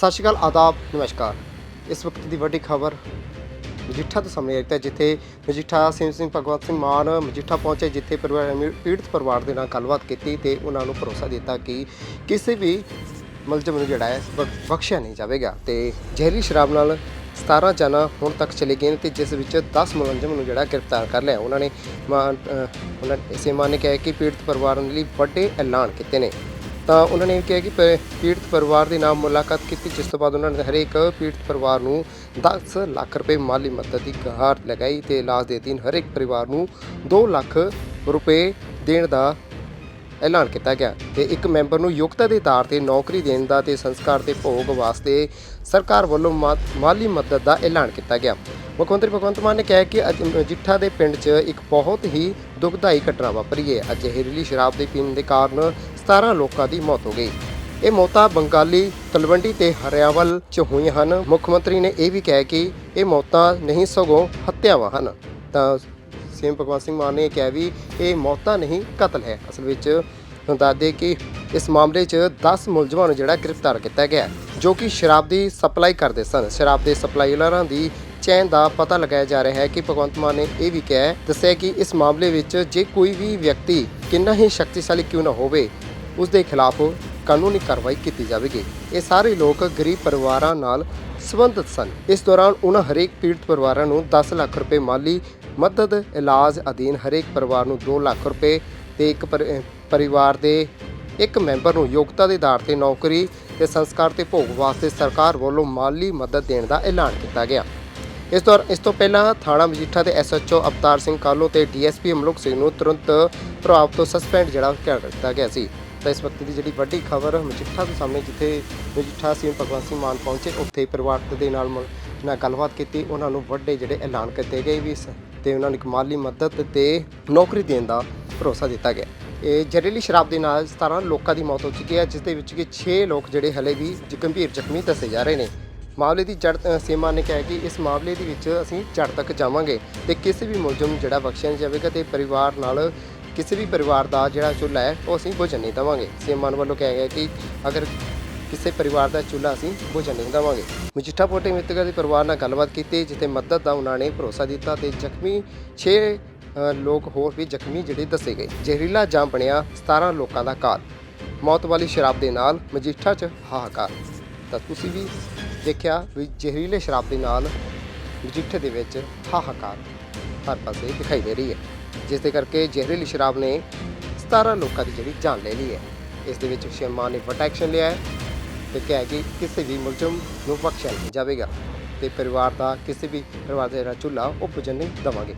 ਸਤਿ ਸ਼੍ਰੀ ਅਕਾਲ, ਆਦਾਬ, ਨਮਸਕਾਰ। ਇਸ ਵਕਤ ਦੀ ਵੱਡੀ ਖਬਰ ਮਜੀਠਾ ਤੋਂ ਸਾਹਮਣੇ ਆਈ ਹੈ ਜਿੱਥੇ ਮਜੀਠਾ ਸਿੰਘ ਸਿੰਘ ਭਗਵੰਤ ਸਿੰਘ ਮਾਨ ਮਜੀਠਾ ਪਹੁੰਚੇ, ਜਿੱਥੇ ਪਰਿਵਾਰ ਪੀੜਤ ਪਰਿਵਾਰ ਦੇ ਨਾਲ ਗੱਲਬਾਤ ਕੀਤੀ ਤੇ ਉਹਨਾਂ ਨੂੰ ਭਰੋਸਾ ਦਿੱਤਾ ਕਿ ਕਿਸੇ ਵੀ ਮੁਲਜ਼ਮ ਨੂੰ ਜਿਹੜਾ ਹੈ ਬਖ- ਬਖਸ਼ਿਆ ਨਹੀਂ ਜਾਵੇਗਾ ਤੇ ਜ਼ਹਿਰੀ ਸ਼ਰਾਬ ਨਾਲ 17 ਜਣਾ ਹੁਣ ਤੱਕ ਚਲੇ ਗਏ ਨੇ ਤੇ ਜਿਸ ਵਿੱਚ 10 ਮੁਲਜ਼ਮ ਨੂੰ ਜਿਹੜਾ ਗ੍ਰਿਫਤਾਰ ਕਰ ਲਿਆ। ਉਹਨਾਂ ਨੇ ਮਾਨ ਉਹਨਾਂ ਇਸੇ ਮਾਨ ਨੇ ਕਿਹਾ ਕਿ ਪੀੜਤ ਪਰਿਵਾਰਾਂ ਲਈ ਵੱਡੇ ਐਲਾਨ ਕੀਤੇ ਨੇ। ਤਾਂ ਉਹਨਾਂ ਨੇ ਇਹ ਕਿਹਾ ਕਿ ਪ- ਪੀੜਤ ਪਰਿਵਾਰ ਦੇ ਨਾਲ ਮੁਲਾਕਾਤ ਕੀਤੀ, ਜਿਸ ਤੋਂ ਬਾਅਦ ਉਹਨਾਂ ਨੇ ਹਰੇਕ ਪੀੜਤ ਪਰਿਵਾਰ ਨੂੰ 10 ਲੱਖ ਰੁਪਏ ਮਾਲੀ ਮਦਦ ਦੀ ਗੁਹਾਰ ਲਗਾਈ ਤੇ ਇਲਾਜ ਦੇ ਦਿਨ ਹਰੇਕ ਪਰਿਵਾਰ ਨੂੰ 2 ਲੱਖ ਰੁਪਏ ਦੇਣ ਦਾ ਐਲਾਨ ਕੀਤਾ ਗਿਆ ਤੇ ਇੱਕ ਮੈਂਬਰ ਨੂੰ ਯੋਗਤਾ ਦੇ ਆਧਾਰ ਤੇ ਨੌਕਰੀ ਦੇਣ ਦਾ ਤੇ ਸੰਸਕਾਰ ਤੇ ਭੋਗ ਵਾਸਤੇ ਸਰਕਾਰ ਵੱਲੋਂ ਮਾ- ਮਾਲੀ ਮਦਦ ਦਾ ਐਲਾਨ ਕੀਤਾ ਗਿਆ। ਮੁੱਖ ਮੰਤਰੀ ਭਗਵੰਤ ਮਾਨ ਨੇ ਕਿਹਾ ਕਿ ਅੱਜ ਮਜੀਠਾ ਦੇ ਪਿੰਡ 'ਚ ਇੱਕ ਬਹੁਤ ਹੀ ਦੁਖਦਾਈ ਘਟਨਾ ਵਾਪਰੀ ਹੈ। ਅੱਜ ਜ਼ਹਿਰੀਲੀ ਸ਼ਰਾਬ ਦੇ ਪੀਣ ਦੇ ਕਾਰਨ 17 ਲੋਕਾਂ ਦੀ ਮੌਤ ਹੋ ਗਈ। ਇਹ ਮੌਤਾਂ ਬੰਗਾਲੀ, ਤਲਵੰਡੀ ਤੇ ਹਰਿਆਵਲ 'ਚ ਹੋਈਆਂ ਹਨ। ਮੁੱਖ ਮੰਤਰੀ ਨੇ ਇਹ ਵੀ ਕਿਹਾ ਕਿ ਇਹ ਮੌਤਾਂ ਨਹੀਂ ਸਗੋਂ ਹੱਤਿਆਵਾਂ ਹਨ। ਤਾਂ ਸੀਐਮ ਭਗਵੰਤ ਸਿੰਘ ਮਾਨ ਨੇ ਕਿਹਾ ਵੀ ਇਹ ਮੌਤਾਂ ਨਹੀਂ, ਕਤਲ ਹੈ। ਅਸਲ ਵਿੱਚ ਤੁਹਾਨੂੰ ਦੱਸ ਕਿ ਇਸ ਮਾਮਲੇ 'ਚ 10 ਮੁਲਜ਼ਮਾਂ ਨੂੰ ਜਿਹੜਾ ਗ੍ਰਿਫਤਾਰ ਕੀਤਾ ਗਿਆ, ਜੋ ਕਿ ਸ਼ਰਾਬ ਦੀ ਸਪਲਾਈ ਕਰਦੇ ਸਨ। ਸ਼ਰਾਬ ਦੇ ਸਪਲਾਈਲਰਾਂ ਦੀ ਚੈਨ ਦਾ ਪਤਾ ਲਗਾਇਆ ਜਾ ਰਿਹਾ ਹੈ ਕਿ ਭਗਵੰਤ ਮਾਨ ਨੇ ਇਹ ਵੀ ਕਿਹਾ ਦੱਸਿਆ ਕਿ ਇਸ ਮਾਮਲੇ ਵਿੱਚ ਜੇ ਕੋਈ ਵੀ ਵਿਅਕਤੀ ਕਿੰਨਾ ਹੀ ਸ਼ਕਤੀਸ਼ਾਲੀ ਕਿਉਂ ਨਾ ਹੋਵੇ ਉਸ ਦੇ ਖਿਲਾਫ ਕਾਨੂੰਨੀ ਕਾਰਵਾਈ ਕੀਤੀ ਜਾਵੇਗੀ। ਇਹ ਸਾਰੇ ਲੋਕ ਗਰੀਬ ਪਰਿਵਾਰਾਂ ਨਾਲ ਸੰਬੰਧਿਤ ਸਨ। ਇਸ ਦੌਰਾਨ ਉਹਨਾਂ ਹਰੇਕ ਪੀੜਤ ਪਰਿਵਾਰਾਂ ਨੂੰ 10 ਲੱਖ ਰੁਪਏ ਮਾਲੀ ਮਦਦ ਇਲਾਜ ਅਧੀਨ ਹਰੇਕ ਪਰਿਵਾਰ ਨੂੰ 2 ਲੱਖ ਰੁਪਏ ਤੇ ਇੱਕ ਪਰ- ਪਰਿਵਾਰ ਦੇ ਇੱਕ ਮੈਂਬਰ ਨੂੰ ਯੋਗਤਾ ਦੇ ਆਧਾਰ ਤੇ ਨੌਕਰੀ ਤੇ ਸੰਸਕਾਰ ਤੇ ਭੋਗ ਵਾਸਤੇ ਸਰਕਾਰ ਵੱਲੋਂ ਮਾਲੀ ਮਦਦ ਦੇਣ ਦਾ ਐਲਾਨ ਕੀਤਾ ਗਿਆ। ਇਸ ਤੋਂ ਇਸ ਤੋਂ ਪਹਿਲਾਂ ਥਾਣਾ ਮਜੀਠਾ ਦੇ ਐਸਐਚਓ ਅਵਤਾਰ ਸਿੰਘ ਕਾਲੋ ਤੇ ਡੀਐਸਪੀ ਅਮਲੁਕ ਸਿੰਘ ਨੂੰ ਤੁਰੰਤ ਪ੍ਰਭਾਵ ਤੋਂ ਸਸਪੈਂਡ ਜਿਹੜਾ ਕਰ ਦਿੱਤਾ ਗਿਆ ਸੀ। ਤਾਂ ਇਸ ਵਕਤ ਦੀ ਜਿਹੜੀ ਵੱਡੀ ਖਬਰ ਮਜੀਠਾ ਦੇ ਸਾਹਮਣੇ ਜਿੱਥੇ ਮਜੀਠਾ ਸਿੰਘ ਭਗਵੰਤ ਸਿੰਘ ਮਾਨ ਪਹੁੰਚੇ, ਉੱਥੇ ਪਰਿਵਾਰ ਦੇ ਨਾਲ ਮ- ਨਾਲ ਗੱਲਬਾਤ ਕੀਤੀ। ਉਹਨਾਂ ਨੂੰ ਵੱਡੇ ਜਿਹੜੇ ਐਲਾਨ ਕੀਤੇ ਗਏ ਵੀ ਸ- ਤੇ ਉਹਨਾਂ ਨੂੰ ਇੱਕ ਮਾਲੀ ਮਦਦ ਤੇ ਨੌਕਰੀ ਦੇਣ ਦਾ ਭਰੋਸਾ ਦਿੱਤਾ ਗਿਆ। ਇਹ ਜ਼ਹਿਰੀਲੀ ਸ਼ਰਾਬ ਦੇ ਨਾਲ 17 ਲੋਕਾਂ ਦੀ ਮੌਤ ਹੋ ਚੁੱਕੀ ਹੈ, ਜਿਸ ਦੇ ਵਿੱਚ ਕਿ 6 ਲੋਕ ਜਿਹੜੇ ਹਲੇ ਵੀ ਗੰਭੀਰ ਜ਼ਖਮੀ ਦੱਸੇ ਜਾ ਰਹੇ ਨੇ। ਮਾਮਲੇ ਦੀ ਜੜ ਅ, ਸੀਮਾ ਨੇ ਕਿਹਾ ਕਿ ਇਸ ਮਾਮਲੇ ਦੇ ਵਿੱਚ ਅਸੀਂ ਜੜ ਤੱਕ ਜਾਵਾਂਗੇ ਤੇ ਕਿਸੇ ਵੀ ਮੁਲਜ਼ਮ ਨੂੰ ਜਿਹੜਾ ਬਖਸ਼ਿਆ ਨਹੀਂ ਜਾਵੇਗਾ ਤੇ ਪਰਿਵਾਰ ਨਾਲ ਕਿਸੇ ਵੀ ਪਰਿਵਾਰ ਦਾ ਜਿਹੜਾ ਚੁੱਲ੍ਹਾ ਹੈ ਉਹ ਅਸੀਂ ਬੁਝਣ ਨਹੀਂ ਦੇਵਾਂਗੇ। ਸੀਮਾ ਵੱਲੋਂ ਕਿਹਾ ਗਿਆ ਕਿ ਅਗਰ ਕਿਸੇ ਪਰਿਵਾਰ ਦਾ ਚੁੱਲ੍ਹਾ ਅਸੀਂ ਬੁਝਣ ਨਹੀਂ ਦੇਵਾਂਗੇ। ਮਜੀਠਾ ਪੋਟੇ ਮ੍ਰਿਤਕਾਂ ਦੇ ਪਰਿਵਾਰ ਨਾਲ ਗੱਲਬਾਤ ਕੀਤੀ ਜਿੱਥੇ ਮਦਦ ਦਾ ਉਹਨਾਂ ਨੇ ਭਰੋਸਾ ਦਿੱਤਾ ਤੇ ਜ਼ਖਮੀ 6 ਲੋਕ ਹੋਰ ਵੀ ਜ਼ਖਮੀ ਜਿਹੜੇ ਦੱਸੇ ਗਏ। ਜ਼ਹਿਰੀਲਾ ਜਾਮ ਬਣਿਆ 17 ਲੋਕਾਂ ਦਾ ਕਾਲ ਮੌਤ ਵਾਲੀ ਸ਼ਰਾਬ ਦੇ ਨਾਲ ਮਜੀਠਾ 'ਚ ਹਾਹਾਕਾਰ। ਤਾਂ ਤੁਸੀਂ ਵੀ ਦੇਖਿਆ ਵੀ ਜ਼ਹਿਰੀਲੇ ਸ਼ਰਾਬ ਦੇ ਨਾਲ ਮਜੀਠੇ ਦੇ ਵਿੱਚ ਹਾਹਾਕਾਰ ਹਰ ਪਾਸੇ ਦਿਖਾਈ ਦੇ ਰਹੀ ਹੈ, ਜਿਸ ਦੇ ਕਰਕੇ ਜ਼ਹਿਰੀਲੀ ਸ਼ਰਾਬ ਨੇ 17 ਲੋਕਾਂ ਦੀ ਜਿਹੜੀ ਜਾਨ ਲੈ ਲਈ ਹੈ। ਇਸ ਦੇ ਵਿੱਚ ਸ਼ਰਮਾ ਨੇ ਵੱਡਾ ਐਕਸ਼ਨ ਲਿਆ ਹੈ ਤੇ ਕਿਹਾ ਕਿ ਕਿਸੇ ਵੀ ਮੁਲਜ਼ਮ ਨੂੰ ਬਖਸ਼ਿਆ ਨਹੀਂ ਜਾਵੇਗਾ ਤੇ ਪਰਿਵਾਰ ਦਾ ਕਿਸੇ ਵੀ ਪਰਿਵਾਰ ਦਾ ਜਿਹੜਾ ਚੁੱਲ੍ਹਾ ਉਹ ਬੁਝਣ ਨਹੀਂ ਦੇਵਾਂਗੇ।